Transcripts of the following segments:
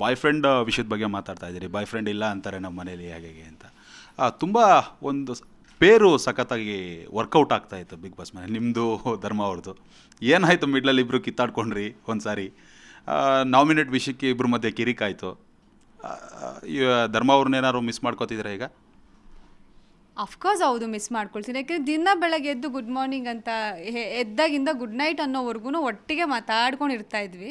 Boy friend ವಿಷಯದ ಬಗ್ಗೆ ಮಾತಾಡ್ತಾ ಇದ್ದೀರಿ. ಬಾಯ್ ಫ್ರೆಂಡ್ ಇಲ್ಲ ಅಂತಾರೆ ನಮ್ಮ ಮನೇಲಿ ಹೇಗೆ ಅಂತ. ತುಂಬ ಒಂದು ಪೇರು ಸಖತ್ತಾಗಿ ವರ್ಕೌಟ್ ಆಗ್ತಾ ಇತ್ತು ಬಿಗ್ ಬಾಸ್ ಮನೆ ನಿಮ್ಮದು ಧರ್ಮ ಅವ್ರದ್ದು. ಏನಾಯಿತು ಮಿಡ್ಲಲ್ಲಿ ಇಬ್ಬರು ಕಿತ್ತಾಡ್ಕೊಂಡ್ರಿ ಒಂದು ಸಾರಿ ನಾಮಿನೇಟ್ ವಿಷಯಕ್ಕೆ ಇಬ್ಬರ ಮಧ್ಯೆ ಕಿರಿಕಾಯಿತು. ಧರ್ಮ ಅವ್ರನ್ನೇನಾದ್ರು ಮಿಸ್ ಮಾಡ್ಕೋತಿದ್ದೀರಾ ಈಗ? ಅಫ್ಕೋರ್ಸ್ ಹೌದು ಮಿಸ್ ಮಾಡ್ಕೊಳ್ತೀನಿ. ಯಾಕೆಂದ್ರೆ ದಿನ ಬೆಳಗ್ಗೆ ಎದ್ದು ಗುಡ್ ಮಾರ್ನಿಂಗ್ ಅಂತ ಎದ್ದಾಗಿಂದ ಗುಡ್ ನೈಟ್ ಅನ್ನೋವರೆಗೂ ಒಟ್ಟಿಗೆ ಮಾತಾಡ್ಕೊಂಡು ಇರ್ತಾ ಇದ್ವಿ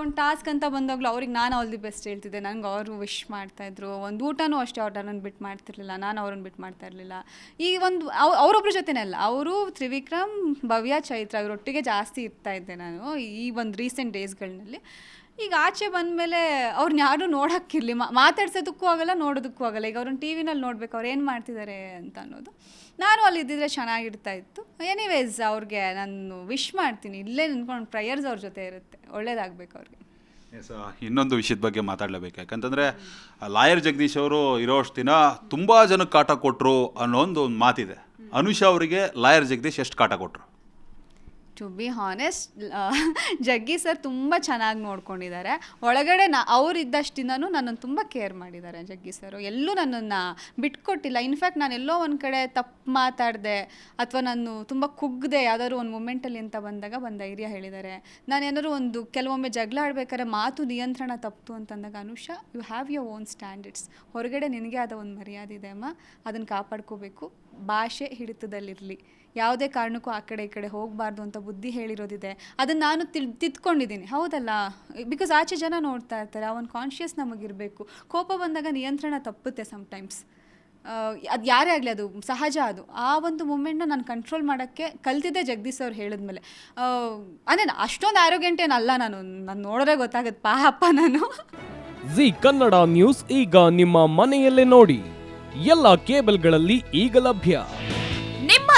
ಒಂದು ಟಾಸ್ಕ್ ಅಂತ ಬಂದಾಗಲೂ ಅವ್ರಿಗೆ ನಾನು ಆಲ್ ದಿ ಬೆಸ್ಟ್ ಹೇಳ್ತಿದ್ದೆ. ನನಗೆ ಅವರು ವಿಶ್ ಮಾಡ್ತಾಯಿದ್ರು ಒಂದು ಊಟನೂ ಅಷ್ಟೇ ಅವ್ರು ನನ್ನನ್ನು ಬಿಟ್ಟು ಮಾಡ್ತಿರ್ಲಿಲ್ಲ. ನಾನು ಅವ್ರನ್ನ ಬಿಟ್ಟು ಮಾಡ್ತಾ ಇರಲಿಲ್ಲ. ಈ ಒಂದು ಅವ್ ಅವರೊಬ್ಬರ ಜೊತೆನೇ ಅಲ್ಲ, ಅವರು ತ್ರಿವಿಕ್ರಮ್, ಭವ್ಯ, ಚೈತ್ರ ಅವರೊಟ್ಟಿಗೆ ಜಾಸ್ತಿ ಇರ್ತಾ ಇದ್ದೆ ನಾನು ಈ ಒಂದು ರೀಸೆಂಟ್ ಡೇಸ್ಗಳಲ್ಲಿ ಈಗ ಆಚೆ ಬಂದಮೇಲೆ ಅವ್ರನ್ನ ಯಾರೂ ನೋಡೋಕ್ಕಿರಲಿ. ಮಾತಾಡ್ಸೋದಕ್ಕೂ ಆಗಲ್ಲ ನೋಡೋದಕ್ಕೂ ಆಗಲ್ಲ. ಈಗ ಅವ್ರನ್ನ ಟಿ ವಿನಲ್ಲಿ ನೋಡ್ಬೇಕು ಅವ್ರು ಏನು ಮಾಡ್ತಿದ್ದಾರೆ ಅಂತ ಅನ್ನೋದು. ನಾನು ಅಲ್ಲಿ ಇದ್ದಿದ್ರೆ ಚೆನ್ನಾಗಿರ್ತಾ ಇತ್ತು. ಎನಿವೇಸ್ ಅವ್ರಿಗೆ ನಾನು ವಿಶ್ ಮಾಡ್ತೀನಿ. ಇಲ್ಲೇ ನಿಂತ್ಕೊಂಡು ಪ್ರೇಯರ್ಸ್ ಅವ್ರ ಜೊತೆ ಇರುತ್ತೆ. ಒಳ್ಳೇದಾಗಬೇಕು ಅವ್ರಿಗೆ. ಎಸ್ ಇನ್ನೊಂದು ವಿಷಯದ ಬಗ್ಗೆ ಮಾತಾಡಲೇಬೇಕು. ಯಾಕಂತಂದರೆ ಲಾಯರ್ ಜಗದೀಶ್ ಅವರು ಇರೋಷ್ಟು ದಿನ ತುಂಬ ಜನಕ್ಕೆ ಕಾಟ ಕೊಟ್ಟರು ಅನ್ನೋ ಒಂದು ಒಂದು ಮಾತಿದೆ ಅನುಷಾ ಅವರಿಗೆ ಲಾಯರ್ ಜಗದೀಶ್ ಎಷ್ಟು ಕಾಟ ಕೊಟ್ಟರು to be honest Jaggi sir ತುಂಬ ಚೆನ್ನಾಗಿ ನೋಡ್ಕೊಂಡಿದ್ದಾರೆ. ಒಳಗಡೆ ನಾ, ಅವರಿದ್ದಷ್ಟಿಂದನೂ ನನ್ನನ್ನು ತುಂಬ ಕೇರ್ ಮಾಡಿದ್ದಾರೆ ಜಗ್ಗಿ ಸರ್. ಎಲ್ಲೂ ನನ್ನನ್ನು ಬಿಟ್ಕೊಟ್ಟಿಲ್ಲ. ಇನ್ಫ್ಯಾಕ್ಟ್ ನಾನು ಎಲ್ಲೋ ಒಂದು ಕಡೆ ತಪ್ಪು ಮಾತಾಡಿದೆ ಅಥವಾ ನಾನು ತುಂಬ ಕುಗ್ಗದೆ ಯಾವ್ದಾದ್ರು ಒಂದು ಮೂಮೆಂಟಲ್ಲಿ ಅಂತ ಬಂದಾಗ ಒಂದು ಧೈರ್ಯ ಹೇಳಿದ್ದಾರೆ. ನಾನು ಏನಾದ್ರು ಒಂದು ಕೆಲವೊಮ್ಮೆ ಜಗಳ ಆಡ್ಬೇಕಾದ್ರೆ ಮಾತು ನಿಯಂತ್ರಣ ತಪ್ಪು ಅಂತಂದಾಗ, Anusha you have your own standards ಹೊರಗಡೆ ನಿನಗೆ ಆದ ಒಂದು ಮರ್ಯಾದೆ ಇದೆ ಅಮ್ಮ. ಅದನ್ನು ಕಾಪಾಡ್ಕೋಬೇಕು. ಭಾಷೆ ಹಿಡಿತದಲ್ಲಿರಲಿ. ಯಾವುದೇ ಕಾರಣಕ್ಕೂ ಆ ಕಡೆ ಈ ಕಡೆ ಹೋಗಬಾರ್ದು ಅಂತ ಬುದ್ಧಿ ಹೇಳಿರೋದಿದೆ. ಅದನ್ನು ನಾನು ತಿಳ್, ತಿದ್ಕೊಂಡಿದ್ದೀನಿ. ಹೌದಲ್ಲ? ಬಿಕಾಸ್ ಆಚೆ ಜನ ನೋಡ್ತಾ ಇರ್ತಾರೆ ಆ ಒಂದು ಕಾನ್ಷಿಯಸ್ ನಮಗಿರಬೇಕು. ಕೋಪ ಬಂದಾಗ ನಿಯಂತ್ರಣ ತಪ್ಪುತ್ತೆ ಸಮ್ಟೈಮ್ಸ್ ಅದು ಯಾರೇ ಆಗಲಿ ಅದು ಸಹಜ ಅದು. ಆ ಒಂದು ಮೂಮೆಂಟ್ನ ನಾನು ಕಂಟ್ರೋಲ್ ಮಾಡೋಕ್ಕೆ ಕಲ್ತಿದ್ದೆ ಜಗದೀಶ್ ಅವ್ರು ಹೇಳಿದ್ಮೇಲೆ. ಅಂದರೆ ಅಷ್ಟೊಂದು ಆರೋಗ್ಯಂಟ್ ಏನಲ್ಲ ನಾನು. ನಾನು ನೋಡಿದ್ರೆ ಗೊತ್ತಾಗುತ್ತೆ. ಪಾಪ ನಾನು. ಜಿ ಕನ್ನಡ ನ್ಯೂಸ್ ಈಗ ನಿಮ್ಮ ಮನೆಯಲ್ಲೇ ನೋಡಿ. ಎಲ್ಲ ಕೇಬಲ್ಗಳಲ್ಲಿ ಈಗ ಲಭ್ಯ.